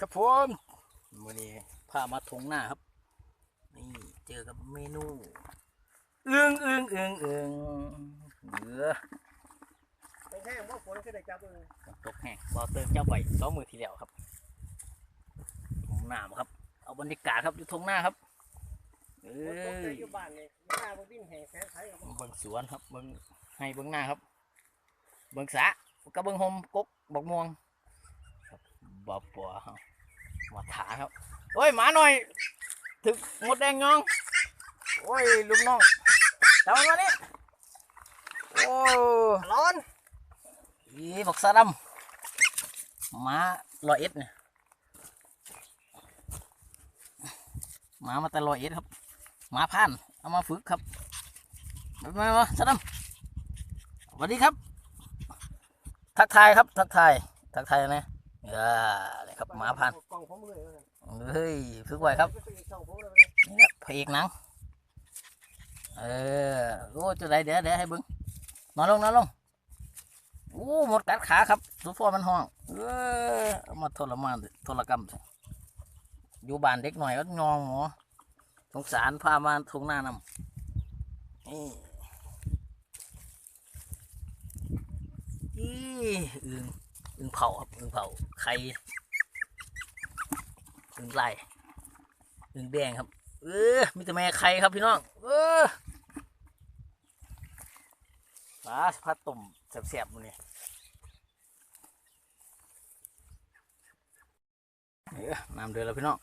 ครับผมวันนี้พามาทงหน้าครับ นี่เจอกับเมนูเอื้องเอื้องเอื้องเอื้องเหลือไปแห้งว่าฝนก็ได้จับเลยตกแห้งบอเติมเจ้าไปสองมือทีเดียวครับทงหน้ามาครับ เอาบรรยากาศครับอยู่ทงหน้าครับเอฝนตก้ได้ยอยู่บ้านเลยหน้าบ่วิ่งแห่แสงไทยกับเบิ่งสวนครับเบิ่งให้เบิ่งหน้าครับ เบิ่งสระกับเบิ่งโฮมกกบักม่วง ครับบ่ปัวครับมาถาครับโอ้ยหมาหน่อย ถึกหมดแดงยองโอ้ยลูกน้องเจ้ามานี่โอ้ร้อนยบักสะดำหมาลอยเอ็ดเนี่ยหมามาแต่ลอยเอ็ดครับหมาพันเอามาฝึกครับมามามาสะดำสวัสดีครับ ทักทายครับ ทักทายทักทายนะ เออนี่ครับหมาพันธุ์กล่องผมเลยเฮ้ยฝึกไว้ครับไปตีช่องผมเลยนี่แหละพระเอกหนังเออโอ้จะได้เดี๋ยวเดี๋ยวให้เบิ้งนอนลงนอนลงโอ้หมดกัดขาครับสุดฟอมันห้องเออเอามาทรมานสิทรกรรมสิอยู่บ้านเด็กหน่อยก็งองหมอสงสารพามาทงหน้านำนี่อีอึงอึง เผาครับอึงเผาไข่อึงไล่อึงแดงครับ เออมีแต่แม่ไข่ครับพี่น้องเออปลาพัดต้มแสบๆมันนี่เออน้ำเดือดแล้วพี่น้อง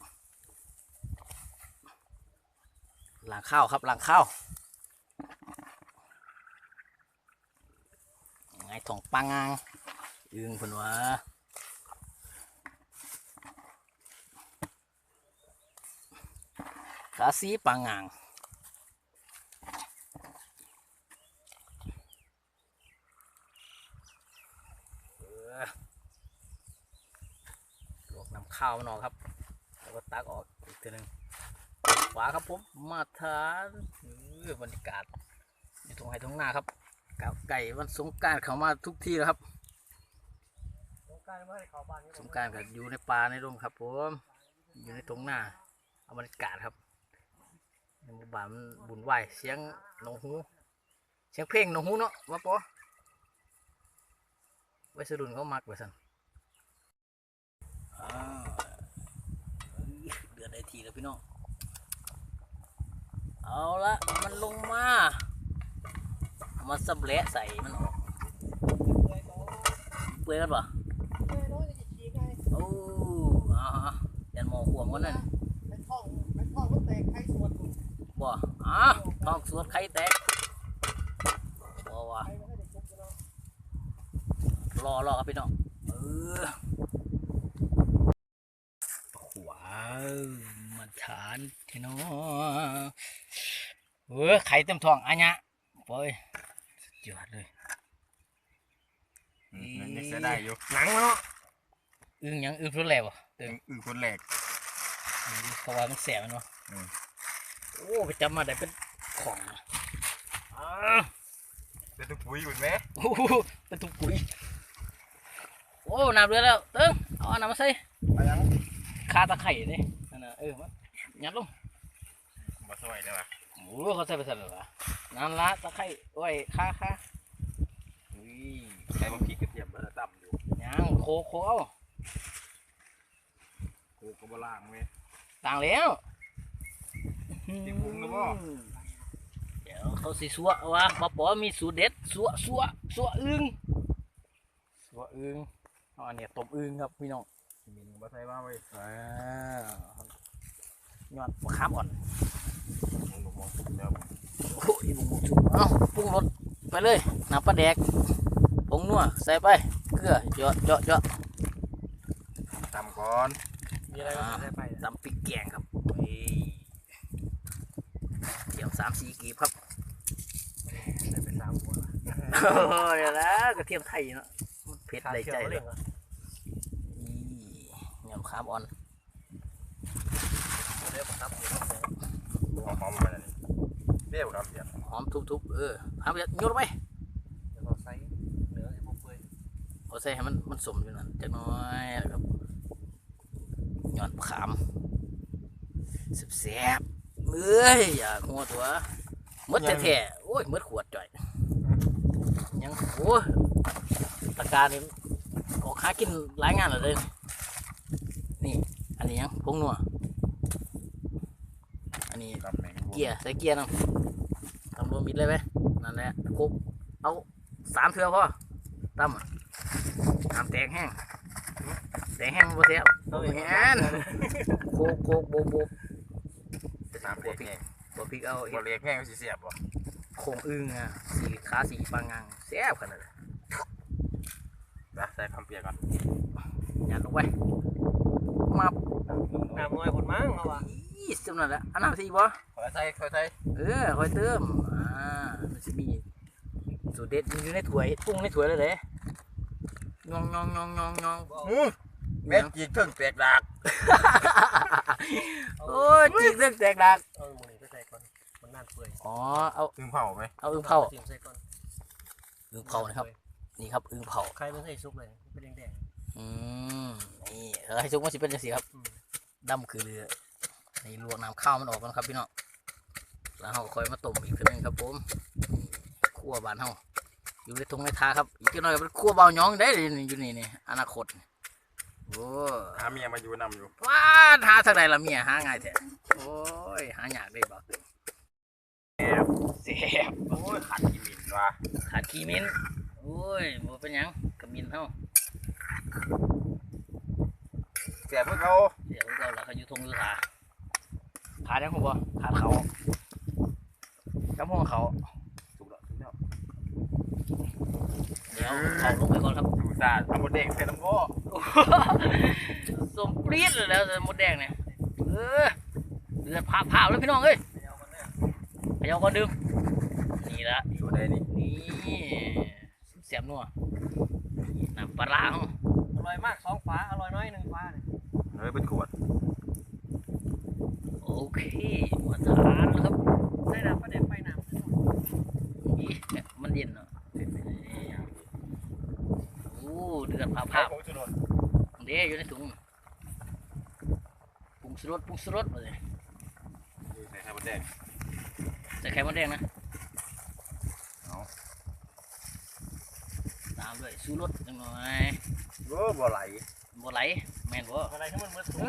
หล้างข้าวครับหล้างข้าวไงถงปังงาง อึงเพิ่นว่าขาสีปังงางลวกน้ำข้าวมันออกครับ แล้วก็ตักออกอีกทีหนึ่งขวาครับผม มาทานบรรยากาศอยู่ตรงไหนตรงหน้าครับกไก่วันสงการเขามาทุกที่แล้วครับ สงการมาให้เขาบ้านนี่สงกรารก็อยู่ในป่าในร่มครับผมอยู่ในตรงหน้าเอาบรรยากาศครับในหมู่บ้านมันบุญไหวายเสียงหนองหูเสียงเพลงหนองหูเนาะว่าปอไว้สรุ่นเขามักไว้สันอ่าเอ้ยเดือดได้ทีแล้วพี่น้องเอาละมันลงมาเอามาสับแหละใส่มันออกเปื่อยกันปะ โอ้อ่าฮะยันหมอข วมกันนั่นไปท่องไปท่องมันแตกไข่สวดบ่อ่าท้องสวดไข่แตกบ่ว่ะไข่ไม่ได้จุกเนาะรอรอครับพี่น้องเออว้าวมาทานที่น้องเออไข่เต็มท้องอันเนี้ยโอ้ยสุดยอดเลยอืมยังเสียได้อยู่หนังเนาะอึ้งหยังอึ้งรุ่นแรกวะอืออือคนแรก เขาว่ามันแสบมันวะอืม โอ้ไปจำมาได้เป็นของอ่าเป็นตุ๊กปุ๋ยคุณไหมโอ้โหเป็นตุกปุ๋ยโอ้น้ำเรือแล้วเติ้งเอาอันน้ำมาใส่ไปยังคาตะไคร่นี่นั่นน่ะเออมายัดลงมาสวยได้ปะโอ้เขาใส่ไปใส่เลยนั่นละตะไคร่โอ้ยคาคาอุ้ยใส่มาพริกกระเทียมมันต่ำอยู่ยังโคโคเอาโคกระบล่างเว้ย ต่างแล้วที่ปรุงแล้วบ่ เดี๋ยวเขาสิสัววะมาปอมีสูตรเด็ดสัวสัวสัวอึ้งสัวอึ้งเอาอันเนี้ยต้มอึ้งครับพี่น้องมีมาใส่มาเว้ยอ่ายอดมะขามอ่อนมองดูมองเดี๋ยวโอ้ยบุ้งบุ้งจุ๊บเอ้าปรุงรสไปเลยน้ำปลาแดกผงนัวใส่ไปเกลือเจาะเจาะเจาะตำก่อน มีอะไรก็ใส่ไปตำพริกแกงครับเฮ้ยเดี๋ยวสามสี่กีบครับใส่ไปสามคนโอ้เดี๋ยวนะกระเทียมไทยเนาะมันเผ็ดได้ใจเลยนี่ยำขามอ่อนเดี๋ยวครับหอมหอมๆมันนี่เปรี้ยวครับเดี๋ยวหอมทุบๆเออหามไปโยนลงไปเดี๋ยวเราใส่เนื้อให้พวกเปื่อยเอาใส่ให้มันมันสมอยู่นั่นจักหน้อยแล้วครับ ยอดมะขามแซ่บๆเอ้ยอย่าหัวตัวหมดแท้ๆโอ้ยหมดขวดจ่อย ยังโอ้ยตะการนี่ออกหากินหลายงานเหลยเลย นี่ อันนี้ยังพงนัว อันนี้กับแมงเกียร์ใส่เกียร์น้ำทำรวมมิดเลยไหมนั่นแหละคุกเอาสามเทือพอตั้มอะน้ำแตงแห้งแตงแห้งบ่เสียบโอ้ย แห้งโคกโคกโบกโบกสามเล็กแห้งบ่พริกเอาบ่เล็กแห้งสิเสียบบ่โคงอึ้งอะสีขาสีปางงังแซ่บขนาดนั้นนะใส่คำเปียกก่อนยัดลงไปมาน้ำน้อยคนมั้งเขาว่าอีสำนั่นแหละอันน้ำสีบ่ขอใส่ขอใส่เออค่อยเติมอ่ามันจะมีสูตรเด็ดมันอยู่ในถ้วยปรุงในถ้วยเลยเด้งองงองงองงองงองอืม แม่นจีกเครื่องแตกดากโอ้ยจิกเรื่องแตกดักเอาหมูนี่ไปใส่ก่อนมันน่านเปื่อยอ๋อเอาอึ้งเผาไหมเอาอึ่งเผาจิ้มใส่ก่อนอึ่งเผานะครับ นี่ครับอึ่งเผาใครไม่ใส่ซุปเลยเป็นแดงอืมนี่เออให้ซุกมันสิเป็นจังซี่ครับๆอืมดำคือเรือนี่ลวกน้ำข้าวมันออกก่อนครับพี่น้องแล้วเราก็ค่อยมาต้มอีกทีนึงครับผมคั่วบานเฮาอยู่ในทงในทาครับอีกจักหน่อยก็เป็นคั่วเบาหยองได้เลยนี่อยู่นี่นี่อนาคตนี่ โอ้หาเมียมาอยู่นำอยู่ว้าดหาทางใดละเมียหาง่ายแท้โอ้ยหายากได้บ่เสียบโอ้ยขัดกินมินว่ะขาดขี้มินโอ้ยบ่เป็นหยังกับมินเฮาเสียบเพื่อเขาเดี๋ยวเราเราเขาอยู่ทงอยู่ทาขาดยังผมบ่ขาดเขากับห้องเขา ถูกแล้วถูกแล้ว เดี๋ยวเขาลงไปก่อนครับดูซาทำบดเด็กใส่น้ำโก้สมปรี๊ดเลยแล้วมดแดงเนี่ยเออเดือดผ่าผ่าเลยพี่น้องเอ้ยพยาก่อนดึงนี่ละอยู่ได้นี่นี่เสียบนัวนี่น้ำปลาร้าเฮาอร่อยมากสองฟ้าอร่อยน้อยหนึ่งฟ้าเนี่ยเฮ้ยเป็นขวดโอเคมาทานแล้วครับใส่น้ำประเด็นไปน้ำอีเนี่ยมันเย็นเนาะโอ้ เดือดผ่าข้าผ่าวผงชูรสเด้อยู่ในถุงปรุงสรสปรุงสรสมาเลยใส่ไข่มดแดงใส่ไข่มดแดงนะเอาตามด้วยชูรสจังหน่อยโอ้บ่ไหลบ่ไหลแม่นบ่อะไรที่มันมืดสูงเอ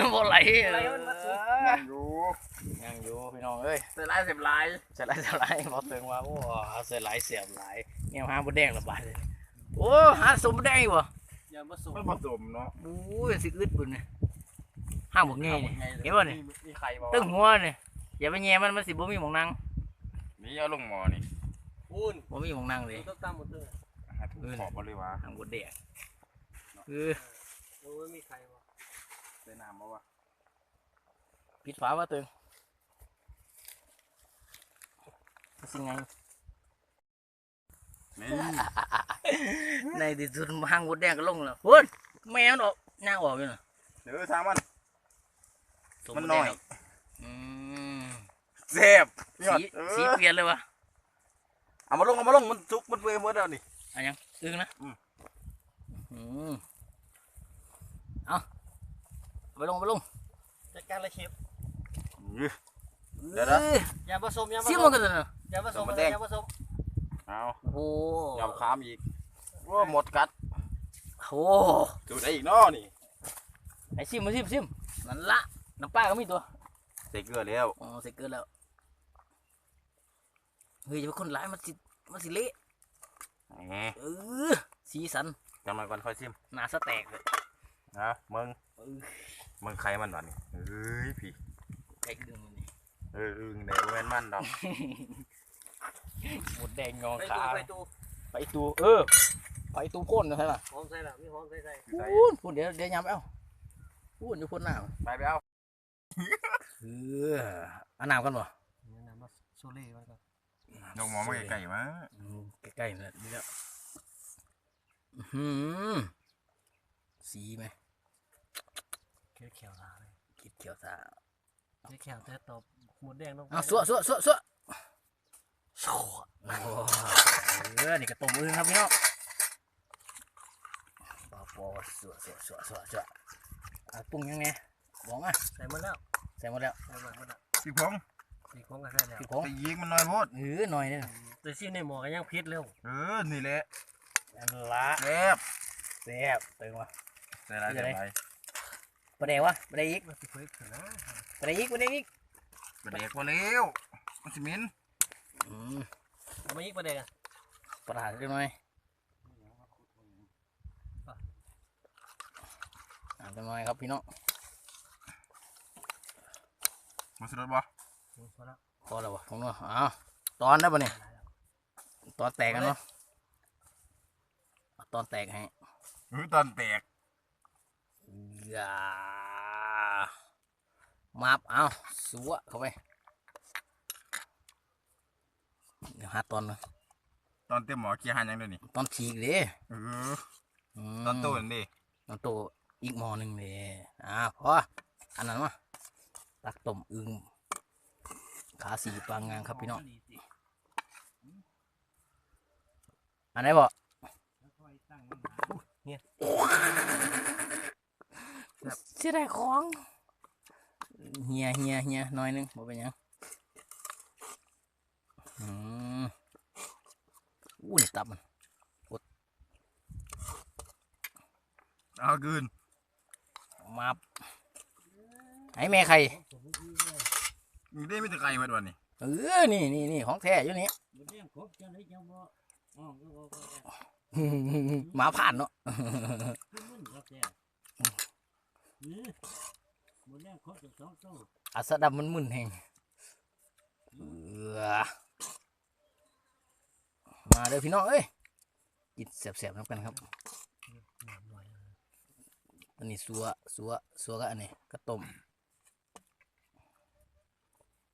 อบ่ไหลไหลมันมาสุดยังอยู่ยังอยู่พี่น้องเอ้ยใส่ลายเสียบลายจะไหลจะไหลบ่เติงว่าโอ้ใส่ไหลเสียบไหลแง่หาบ่แดงละบาดเลย โอ้หาสมบ่แดงอีกบ่อย่ามาสูงมันผสมเนาะโอ้ยสิอึดปุ่นนี่ห้ามบ่แง่นี่เห็นบ่นี่มีไข่บ่ตึงหัวนี่อย่าไปแง่มันมันสิบ่มีหม่องนั่งนี่เอาลงหม้อนี่ปูนบ่มีหม่องนั่งเลยต้องตามหมดเลยหาถุงขอบบ่เลยวะทางบ่แดงเออโอ้ยมีใครวะใส่น้ำมาวะปิดฝาว่าตึงสิไงนี่ ในที่สุดหางบ่แดงก็ลงแล้วพุ่นแมวดอกย่างออกอยู่น่ะเดี๋ยวทางมันสมันบ่น้แดองยครับอืมเสียบสีสีเปลี่ยนเลยวะเอามาลงเอามาลงมันสุกมันเปื่อยหมดแล้วนี่ อันยังอึ้งนะอืม อืมเอาเอาไปลงเอาไปลงจัดการเลยเชฟเดี๋ยวนะอ้ยอย่าผสมอย่าผเสียสมันมกันเลยนะอย่าผสมมาอะไรแดงอย่าผสม เอาโอ้ยำขามอีกโอ้หมดกัดโหดูได้อีกเนาะนี่ไอซิมมาซิมซิมนั่นละน้ำปลาก็มีตัวใส่เกลือแล้วอ๋อเสร็จเกินแล้วเฮ้ยจะเป็นคนร้ายมันสิมันสิเละแหมเออสีสันจำหน่อยก่อนค่อยซิมหนาสแต็กเลยนะมึงเออมึงใครมันวะนี่เฮ้ยพี่ไก่ดึงมันนี่เอออึ้งเดี๋ยวแม่นมันดอก หมดแดงงองไปขาตูไปตูไปตูเออไปตูพ่นนะใช่ป่ะหอมใส่ละมีหอมใส่ใส่ใส่พูนพูนเดี๋ยวเดี๋ยวยำไปเอาพูนอยู่พ่นหน้าไปไปเอาเอออันน้ำกันบ่เนี่ยน้ำมาโซเล่ไว้ก่อนนกหมอมาไก่ๆมาอืมใกล้ๆนี่แหละนี่แล้วอื้อหือสีไหมเขียวเขียวลาเลยคิดเขียวตาเขียวเขียวแต่ตบหมูแดงต้องเอาสวสวสวสวสวโอ้ เออนี่ก็ต้มอึ่งครับพี่น้องปอปอสวสวสวสวสวอะปรุงยังไงบอกอะใส่หมดแล้วใส่หมดแล้วใส่หมดหมดแล้วพี่พงษ์สีโค้งก็ใส่แล้วพี่ผงไปยิงมันหน่อยโพดเออหน่อยเนี่ยแต่ซีในหมอก็ยังพิษเร็วเออนี่แหละอันละแซ่บแซ่บเติมวะใส่ไรใส่ไรประเดี๋ยววะประเดี๋ยวอีกมาสิเพิ่มนะประเดี๋ยวอีกประเดี๋ยวอีกกระเด็กมาแล้วมันสิเหมินอื มเอามาอีกประเด็นอะประหลาดเล็กน้อยอ่าเล็กน้อยครับพี่น้องมาสุดบ่พอแล้วพอแล้ววะของนู้นอ้าวตอนได้ปะเนี่ยตอนแตกกันเนาะเอาตอนแตกให้เออตอนแตกอย่ามาบเอาสัวเข้าไป เดี๋ยวหาตอนนะตอนเต็มหมอเคียหันยังเดี๋ยวนี้ตอนฉีกเด้เออมตอนโตนั่นดิตอนโตอีกหมอหนึ่งเด้อ่าพออันนั้นมาตักต้มอึงขาสีปลางงางครับพี่น้องอันไหนบอกเสียดายของเฮียเฮียเฮียหน่อยหนึงบ่เป็นหยัง อืมอู้นี่ตับมันเอาคืนมาให้แม่ใครมีได้ไม่ตะไคร้มาวันนี้เออนี่นี่นี่ของแท้อยู่นี่บ่ได้ครบจังได๋จังบ่อ๋อก็บ่ก็ได้หมาผ่านเนาะคือมันครับแท้นี่บ่ได้ครบจังสองตัวอัสดำมันมึนแหงเออ มาเด้อพี่น้องเอ้ยกินแซ่บๆน้ำกันครับหน่อยอันนี้สัวสัวสัวก็อันนี้ก็ต้ม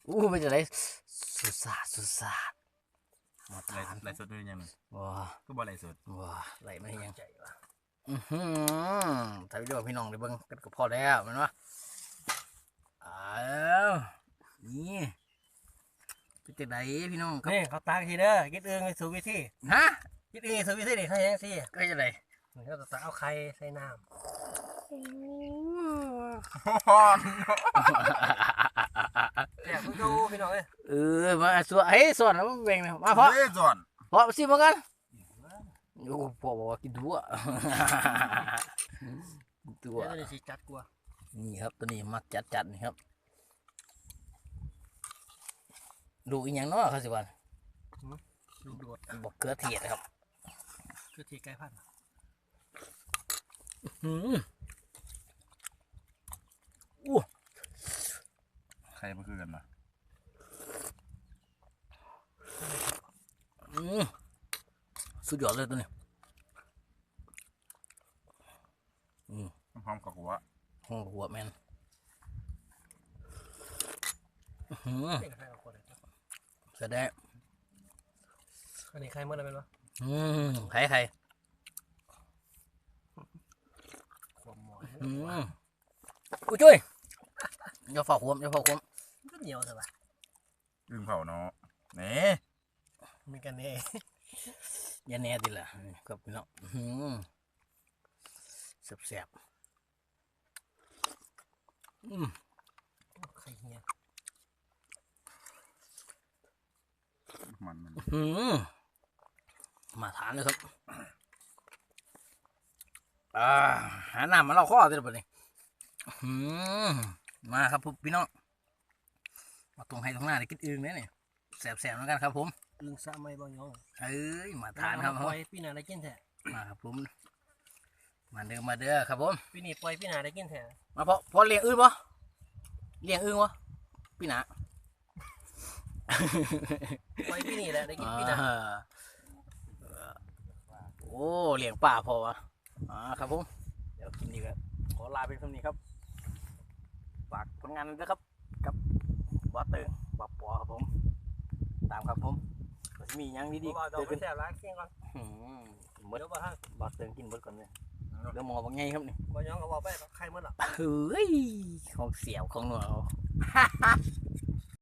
อู้เป็นจะไรสุดสาดสุดสาดมาไรทานไรสดด้วยยังไงว้าก็บ่ไรสดว้าไหลมาให้ยังใจว่ะอือหือถ่ายวิดีโอพี่น้องได้เบิ่งกันก็พอแล้วแมันวะอ้าวนี่ เป็นจังไดพี่น้องครับนี่เขาตากทีเด้อกินเอื้องไปสู่วิธีฮะกินเอื้องสู่วิธีนี่เขาเห็นสิก็จังไดมันก็จะเอาไข่ใส่น้ฮ้อนำแซ่บดูพี่น้องเอ้ยเออมาสวเฮ้ยสวนแล้วมาแบ่งหน่อยมาเพราะเฮ้ยจอนเพราะสิมากันโอ้พ่อบอกว่ากินดัวดัวเดี๋ยวนี้สิจัดกว่านี่ครับตัวนี้มักจัดจัดๆนี่ครับ ดูอีกอย่างเนาะครับสิวันลูกโดดบอกเกลือเทียดครับคือที่ไก่พันธุ์อืมใครมาคือกันมาอืมสุดยอดเลยตัวนี้พร้อมกับหัวห้องหัวแมนอื้อหือ เป็นไข่เอาคนเลยแสดงอันนี้ไข่เมื่อไรเป็นวะอืมใครใครขวบหมอนอืมอุ้ยจุ้ยอย่าฝากขวมอย่าฝากขวมก็เหนียวใช่ปะอึ้งเผาเนาะเน่มีกันเองอย่าแน่ดิล่ะนี่ครับพี่น้องอื้อหือแซ่บๆอืมไข่เหี่ย มันมันอืมมาทานเลยครับอ่าหาน้ำมาเราข้อได้หรือเปล่านี่อืมมาครับผมพี่น้องมาตรงให้ตรงหน้าได้กินอึ่งเนี่ยนี่แสบๆเหมือนกันครับผมอึงซะไม่บ่ยองเอ้ยมาทานครับปผมล่อยพี่นาได้กินแท้มาครับผมมาเด้อมาเด้อครับผมพี่นี่ปล่อยพี่นาได้กินแท้มาพอพอเลี้ยงอึ่งปะเลี้ยงอึ่งปะพี่หนา ปล่อยพี่นี่แหละได้กินพี่นาอ่าโอ้เลี้ยงป่าพอวะอ่าครับผมเดี๋ยวกินดีกว่าขอลาเป็นเท่านี้ครับฝากผลงานด้วยครับ กับวอเตอร์บอปอครับผม ตามครับผมก็จะมีหยังดีดีๆว่าดอกเกิดเป็ขึ้นนแซ่บร้านเคียงก่อนอืมหมดเดี๋ยวบ่ฮะบอเตอร์กินหมดก่อนเลยเดี๋ยวหมอบางไงครับนี่บ่ยองก็บอกไปไข่หมดหรอเฮ้ยของเสียวของหนูเอา